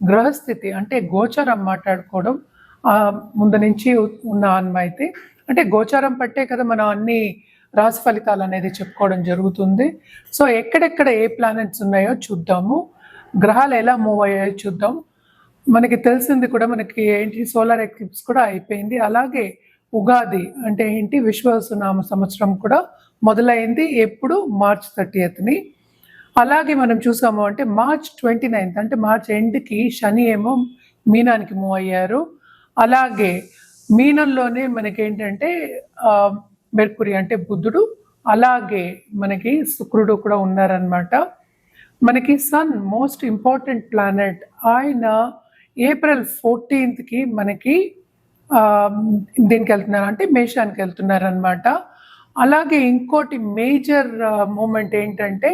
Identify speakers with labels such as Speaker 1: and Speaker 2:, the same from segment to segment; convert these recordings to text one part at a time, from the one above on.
Speaker 1: గ్రహస్థితి అంటే గోచరం మాట్లాడుకోవడం ముందు నుంచి ఉన్న అన్మైతే అంటే గోచారం పట్టే కదా మనం అన్ని రాశి ఫలితాలు అనేది చెప్పుకోవడం జరుగుతుంది. సో ఎక్కడెక్కడ ఏ ప్లానెట్స్ ఉన్నాయో చూద్దాము. గ్రహాలు ఎలా మూవ్ అయ్యాయో చూద్దాం. మనకి తెలిసింది కూడా మనకి ఏంటి సోలార్ ఎక్లిప్స్ కూడా అయిపోయింది. అలాగే ఉగాది అంటే ఏంటి విశ్వసునామ సంవత్సరం కూడా మొదలైంది. ఎప్పుడు? మార్చ్ థర్టీయత్ని అలాగే మనం చూసాము అంటే మార్చ్ ట్వంటీ నైన్త్ అంటే మార్చ్ ఎండ్కి శని ఏమో మీనానికి మూవ్ అయ్యారు. అలాగే మీనంలోనే మనకి ఏంటంటే మెర్కురి అంటే బుద్ధుడు అలాగే మనకి శుక్రుడు కూడా ఉన్నారనమాట మనకి సన్ మోస్ట్ ఇంపార్టెంట్ ప్లానెట్ ఆయన ఏప్రిల్ ఫోర్టీన్త్కి మనకి దీనికి వెళ్తున్నారు అంటే మేషానికి వెళ్తున్నారనమాట అలాగే ఇంకోటి మేజర్ మూమెంట్ ఏంటంటే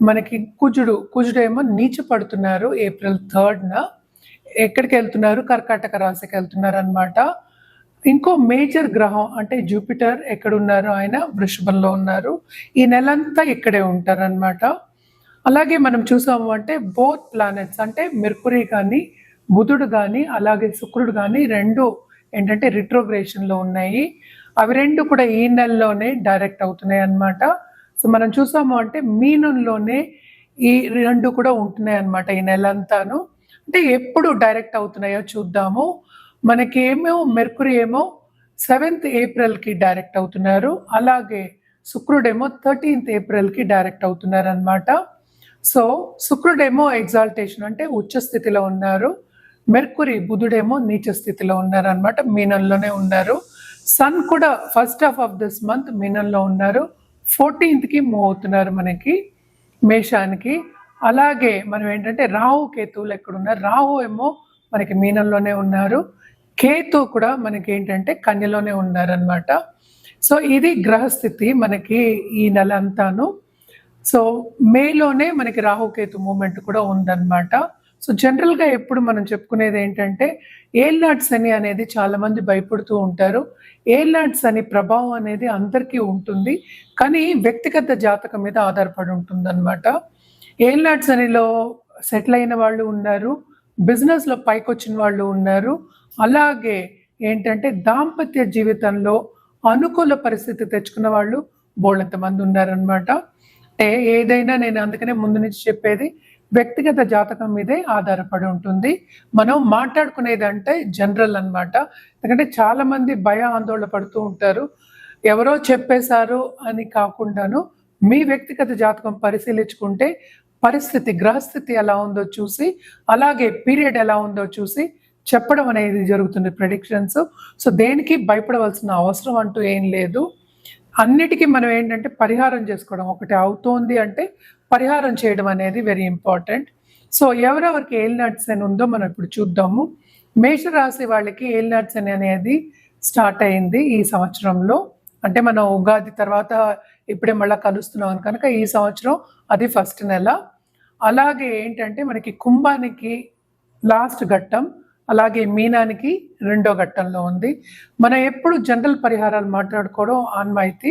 Speaker 1: మనకి కుజుడు కుజుడు ఏమో నీచ పడుతున్నారు ఏప్రిల్ థర్డ్న. ఎక్కడికి వెళ్తున్నారు? కర్కాటక రాశికి వెళ్తున్నారు అనమాట ఇంకో మేజర్ గ్రహం అంటే జూపిటర్ ఎక్కడ ఉన్నారు ఆయన? వృషభంలో ఉన్నారు. ఈ నెలంతా ఇక్కడే ఉంటారనమాట అలాగే మనం చూసాము అంటే బోత్ ప్లానెట్స్ అంటే మెర్కురీ కానీ బుధుడు కానీ అలాగే శుక్రుడు కానీ రెండు ఏంటంటే రిట్రోగ్రేషన్లో ఉన్నాయి. అవి రెండు కూడా ఈ నెలలోనే డైరెక్ట్ అవుతున్నాయి అన్నమాట సో మనం చూసాము అంటే మీనంలోనే ఈ రెండు కూడా ఉంటున్నాయి అన్నమాట ఈ నెలంతాను. అంటే ఎప్పుడు డైరెక్ట్ అవుతున్నాయో చూద్దాము. మనకి ఏమో మెర్కురి ఏమో సెవెంత్ ఏప్రిల్కి డైరెక్ట్ అవుతున్నారు. అలాగే శుక్రుడేమో థర్టీన్త్ ఏప్రిల్కి డైరెక్ట్ అవుతున్నారు అనమాట సో శుక్రుడేమో ఎగ్జాల్టేషన్ అంటే ఉచ్చ స్థితిలో ఉన్నారు. మెర్కురి బుధుడేమో నీచ స్థితిలో ఉన్నారు అనమాట మీనంలోనే ఉన్నారు. సన్ కూడా first half of this month మీనంలో ఉన్నారు. ఫోర్టీన్త్కి మూవ్ అవుతున్నారు మనకి మేషానికి. అలాగే మనం ఏంటంటే రాహు కేతువులు ఎక్కడ ఉన్నారు రాహు ఏమో మనకి మీనంలోనే ఉన్నారు. కేతు కూడా మనకి ఏంటంటే కన్యలోనే ఉన్నారనమాట సో ఇది గ్రహస్థితి మనకి ఈ నెల అంతాను సో మేలోనే మనకి రాహుకేతు మూమెంట్ కూడా ఉందన్నమాట. సో జనరల్గా ఎప్పుడు మనం చెప్పుకునేది ఏంటంటే ఏల్నాట్స్ అని అనేది చాలామంది భయపడుతూ ఉంటారు. ఏల్నాట్స్ అని ప్రభావం అనేది అందరికీ ఉంటుంది. కానీ వ్యక్తిగత జాతకం మీద ఆధారపడి ఉంటుంది అనమాట నాట్స్ అనిలో సెటిల్ అయిన వాళ్ళు ఉన్నారు. బిజినెస్లో పైకొచ్చిన వాళ్ళు ఉన్నారు. అలాగే ఏంటంటే దాంపత్య జీవితంలో అనుకూల పరిస్థితి తెచ్చుకున్న వాళ్ళు బోళ్ళంత మంది ఉన్నారనమాట అంటే ఏదైనా నేను అందుకనే ముందు నుంచి చెప్పేది వ్యక్తిగత జాతకం మీదే ఆధారపడి ఉంటుంది. మనం మాట్లాడుకునేది అంటే జనరల్ అన్నమాట. ఎందుకంటే చాలామంది భయ ఆందోళన పడుతూ ఉంటారు. ఎవరో చెప్పేశారు అని కాకుండాను మీ వ్యక్తిగత జాతకం పరిశీలించుకుంటే పరిస్థితి గ్రహస్థితి ఎలా ఉందో చూసి అలాగే పీరియడ్ ఎలా ఉందో చూసి చెప్పడం అనేది జరుగుతుంది ప్రెడిక్షన్స్ సో దేనికి భయపడవలసిన అవసరం అంటూ ఏం లేదు. అన్నిటికీ మనం ఏంటంటే పరిహారం చేసుకోవడం ఒకటి అవుతోంది అంటే పరిహారం చేయడం అనేది వెరీ ఇంపార్టెంట్ సో ఎవరెవరికి ఏల్నాట్స్ అని ఉందో మనం ఇప్పుడు చూద్దాము. మేషరాశి వాళ్ళకి ఏల్నాట్స్ అని అనేది స్టార్ట్ అయింది ఈ సంవత్సరంలో. అంటే మనం ఉగాది తర్వాత ఇప్పుడే మళ్ళీ కలుస్తున్నాం కనుక ఈ సంవత్సరం అది ఫస్ట్ నెల. అలాగే ఏంటంటే మనకి కుంభానికి లాస్ట్ ఘట్టం అలాగే మీనానికి రెండో ఘట్టంలో ఉంది. మనం ఎప్పుడు జనరల్ పరిహారాలు మాట్లాడుకోవడం ఆన్మాయితీ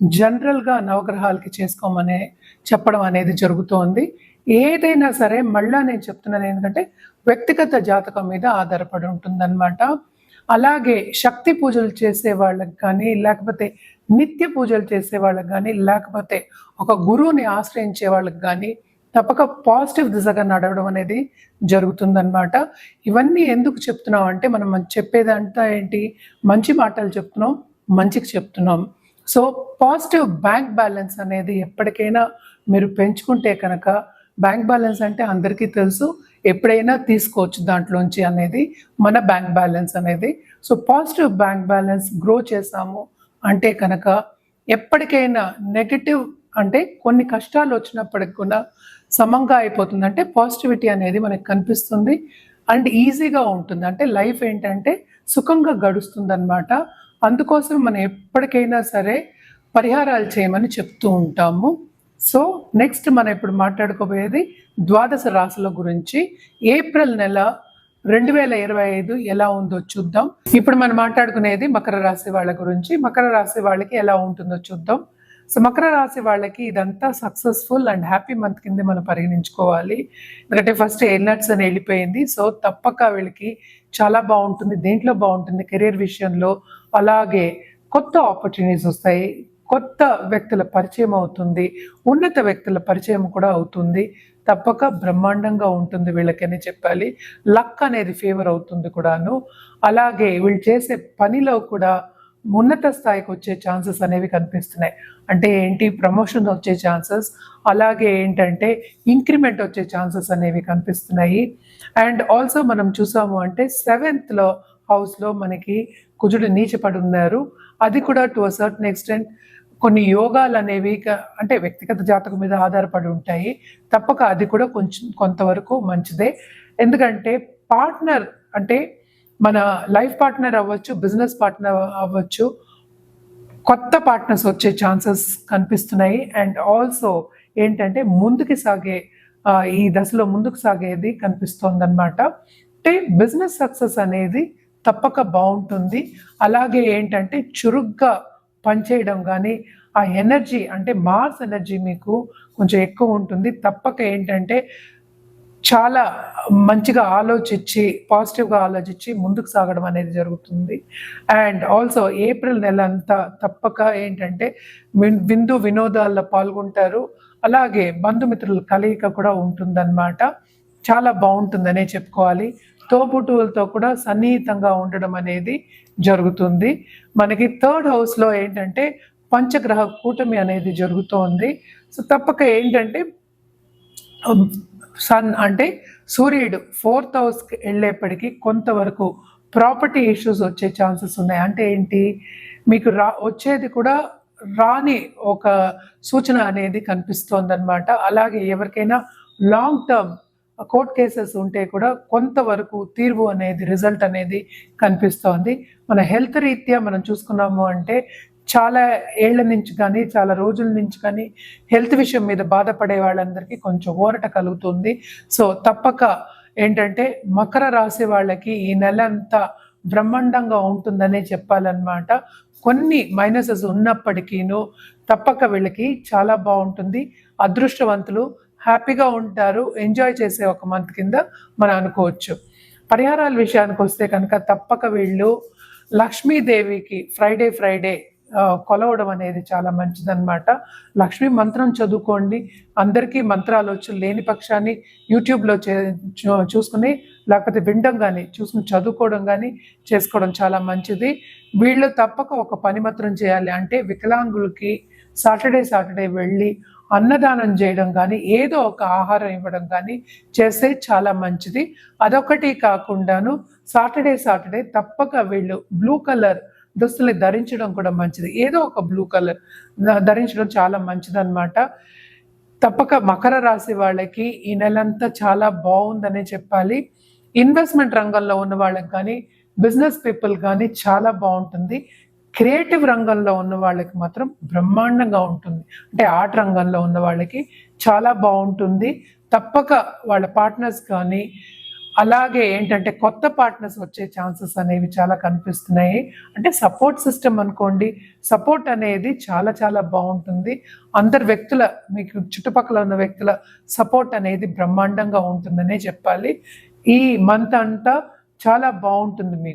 Speaker 1: జనరల్గా నవగ్రహాలకి చేసుకోమనే చెప్పడం అనేది జరుగుతోంది. ఏదైనా సరే మళ్ళా నేను చెప్తున్నాను ఏంటంటే వ్యక్తిగత జాతకం మీద ఆధారపడి ఉంటుందన్నమాట. అలాగే శక్తి పూజలు చేసే వాళ్ళకి కానీ లేకపోతే నిత్య పూజలు చేసే వాళ్ళకి కానీ లేకపోతే ఒక గురువుని ఆశ్రయించే వాళ్ళకి కానీ తప్పక పాజిటివ్ దిశగా నడవడం అనేది జరుగుతుందన్నమాట. ఇవన్నీ ఎందుకు చెప్తున్నాం అంటే మనం చెప్పేదంతా ఏంటి? మంచి మాటలు చెప్తున్నాం మంచికి చెప్తున్నాం. సో పాజిటివ్ బ్యాంక్ బ్యాలెన్స్ అనేది ఎప్పటికైనా మీరు పెంచుకుంటే కనుక బ్యాంక్ బ్యాలెన్స్ అంటే అందరికీ తెలుసు ఎప్పుడైనా తీసుకోవచ్చు దాంట్లోంచి అనేది మన బ్యాంక్ బ్యాలెన్స్ అనేది. So positive bank balance grow చేసాము అంటే కనుక ఎప్పటికైనా నెగటివ్ అంటే కొన్ని కష్టాలు వచ్చినప్పటికి కూడా సమంగా అయిపోతుంది. అంటే పాజిటివిటీ అనేది మనకు కనిపిస్తుంది. అండ్ ఈజీగా ఉంటుంది. అంటే లైఫ్ ఏంటంటే సుఖంగా గడుస్తుంది అనమాట అందుకోసం మనం ఎప్పటికైనా సరే పరిహారాలు చేయమని చెప్తూ ఉంటాము. సో నెక్స్ట్ మనం ఇప్పుడు మాట్లాడుకోబోయేది ద్వాదశ రాశుల గురించి. ఏప్రిల్ నెల రెండు వేల ఇరవై ఐదు ఎలా ఉందో చూద్దాం. ఇప్పుడు మనం మాట్లాడుకునేది మకర రాశి వాళ్ళ గురించి. మకర రాశి వాళ్ళకి ఎలా ఉంటుందో చూద్దాం. సో మకర రాశి వాళ్ళకి ఇదంతా సక్సెస్ఫుల్ అండ్ హ్యాపీ మంత్ కింద మనం పరిగణించుకోవాలి. ఎందుకంటే ఫస్ట్ ఎయిర్నట్స్ అని వెళ్ళిపోయింది. సో తప్పక వీళ్ళకి చాలా బాగుంటుంది. దేంట్లో బాగుంటుంది? కెరీర్ విషయంలో అలాగే కొత్త ఆపర్చునిటీస్ వస్తాయి. కొత్త వ్యక్తుల పరిచయం అవుతుంది. ఉన్నత వ్యక్తుల పరిచయం కూడా అవుతుంది. తప్పక బ్రహ్మాండంగా ఉంటుంది వీళ్ళకని చెప్పాలి. లక్ అనేది ఫేవర్ అవుతుంది కూడాను. అలాగే వీళ్ళు చేసే పనిలో కూడా ఉన్నత స్థాయికి వచ్చే ఛాన్సెస్ అనేవి కనిపిస్తున్నాయి. అంటే ఏంటి? ప్రమోషన్ వచ్చే ఛాన్సెస్ అలాగే ఏంటంటే ఇంక్రిమెంట్ వచ్చే ఛాన్సెస్ అనేవి కనిపిస్తున్నాయి. అండ్ ఆల్సో మనం చూసాము అంటే సెవెంత్లో హౌస్లో మనకి కుజుడు నీచపడి ఉన్నారు. అది కూడా టు అ సర్టన్ ఎక్స్టెంట్ కొన్ని యోగాలు అనేవి అంటే వ్యక్తిగత జాతకం మీద ఆధారపడి ఉంటాయి. తప్పక అది కూడా కొంచెం కొంతవరకు మంచిదే. ఎందుకంటే పార్ట్నర్ అంటే మన లైఫ్ పార్ట్నర్ అవ్వచ్చు బిజినెస్ పార్ట్నర్ అవ్వచ్చు కొత్త పార్ట్నర్స్ వచ్చే ఛాన్సెస్ కనిపిస్తున్నాయి. అండ్ ఆల్సో ఏంటంటే ముందుకు సాగే ఈ దశలో ముందుకు సాగేది కనిపిస్తోందనమాట అంటే బిజినెస్ సక్సెస్ అనేది తప్పక బాగుంటుంది. అలాగే ఏంటంటే చురుగ్గా పనిచేయడం కానీ ఆ ఎనర్జీ అంటే మాస్ ఎనర్జీ మీకు కొంచెం ఎక్కువ ఉంటుంది. తప్పక ఏంటంటే చాలా మంచిగా ఆలోచించి పాజిటివ్గా ఆలోచించి ముందుకు సాగడం అనేది జరుగుతుంది. అండ్ ఆల్సో ఏప్రిల్ నెల అంతా తప్పక ఏంటంటే విందు వినోదాల్లో పాల్గొంటారు. అలాగే బంధుమిత్రుల కలయిక కూడా ఉంటుందన్నమాట. చాలా బాగుంటుందనే చెప్పుకోవాలి. తోబుట్టువులతో కూడా సన్నిహితంగా ఉండడం అనేది జరుగుతుంది. మనకి థర్డ్ హౌస్లో ఏంటంటే పంచగ్రహ కూటమి అనేది జరుగుతోంది. సో తప్పక ఏంటంటే సన్ అంటే సూర్యుడు ఫోర్త్ హౌస్కి వెళ్ళేప్పటికీ కొంతవరకు ప్రాపర్టీ ఇష్యూస్ వచ్చే ఛాన్సెస్ ఉన్నాయి. అంటే ఏంటి? మీకు రా వచ్చేది కూడా రాని ఒక సూచన అనేది కనిపిస్తోందనమాట అలాగే ఎవరికైనా లాంగ్ టర్మ్ కోర్ట్ కేసెస్ ఉంటే కూడా కొంతవరకు తీర్పు అనేది రిజల్ట్ అనేది కనిపిస్తోంది. మన హెల్త్ రీత్యా మనం చూసుకున్నాము అంటే చాలా ఏళ్ళ నుంచి కానీ చాలా రోజుల నుంచి కానీ హెల్త్ విషయం మీద బాధపడే వాళ్ళందరికీ కొంచెం ఊరట కలుగుతుంది. సో తప్పక ఏంటంటే మకర రాశి వాళ్ళకి ఈ నెల అంతా బ్రహ్మాండంగా ఉంటుందనే చెప్పాలన్నమాట. కొన్ని మైనసెస్ ఉన్నప్పటికీను తప్పక వీళ్ళకి చాలా బాగుంటుంది. అదృష్టవంతులు హ్యాపీగా ఉంటారు ఎంజాయ్ చేసే ఒక మంత్ కింద మనం అనుకోవచ్చు. పరిహారాల విషయానికి వస్తే కనుక తప్పక వీళ్ళు లక్ష్మీదేవికి ఫ్రైడే ఫ్రైడే కొలవడం అనేది చాలా మంచిదన్నమాట. లక్ష్మీ మంత్రం చదువుకోండి. అందరికీ మంత్రాలు వచ్చి లేని పక్షాన్ని యూట్యూబ్లో చే చూ- చూసుకుని లేకపోతే వినడం కానీ చూసుకుని చదువుకోవడం కానీ చేసుకోవడం చాలా మంచిది. వీళ్ళు తప్పక ఒక పని మాత్రం చేయాలి. అంటే వికలాంగులకి సాటర్డే సాటర్డే వెళ్ళి అన్నదానం చేయడం కానీ ఏదో ఒక ఆహారం ఇవ్వడం కానీ చేస్తే చాలా మంచిది. అదొకటి కాకుండాను సాటర్డే సాటర్డే తప్పక వీళ్ళు బ్లూ కలర్ దుస్తులు ధరించడం కూడా మంచిది. ఏదో ఒక బ్లూ కలర్ ధరించడం చాలా మంచిది తప్పక మకర రాశి వాళ్ళకి ఈ నెలంతా చాలా బాగుందనే చెప్పాలి. ఇన్వెస్ట్మెంట్ రంగంలో ఉన్న వాళ్ళకి కానీ బిజినెస్ పీపుల్ కానీ చాలా బాగుంటుంది క్రియేటివ్ రంగంలో ఉన్న వాళ్ళకి మాత్రం బ్రహ్మాండంగా ఉంటుంది. అంటే ఆర్ట్ రంగంలో ఉన్న వాళ్ళకి చాలా బాగుంటుంది. తప్పక వాళ్ళ పార్ట్నర్స్ కానీ అలాగే ఏంటంటే కొత్త పార్ట్నర్స్ వచ్చే ఛాన్సెస్ అనేవి చాలా కనిపిస్తున్నాయి. అంటే సపోర్ట్ సిస్టమ్ అనుకోండి సపోర్ట్ అనేది చాలా చాలా బాగుంటుంది. అందరు వ్యక్తుల మీకు చుట్టుపక్కల ఉన్న వ్యక్తుల సపోర్ట్ అనేది బ్రహ్మాండంగా ఉంటుందనే చెప్పాలి. ఈ మంత్ అంతా చాలా బాగుంటుంది మీకు.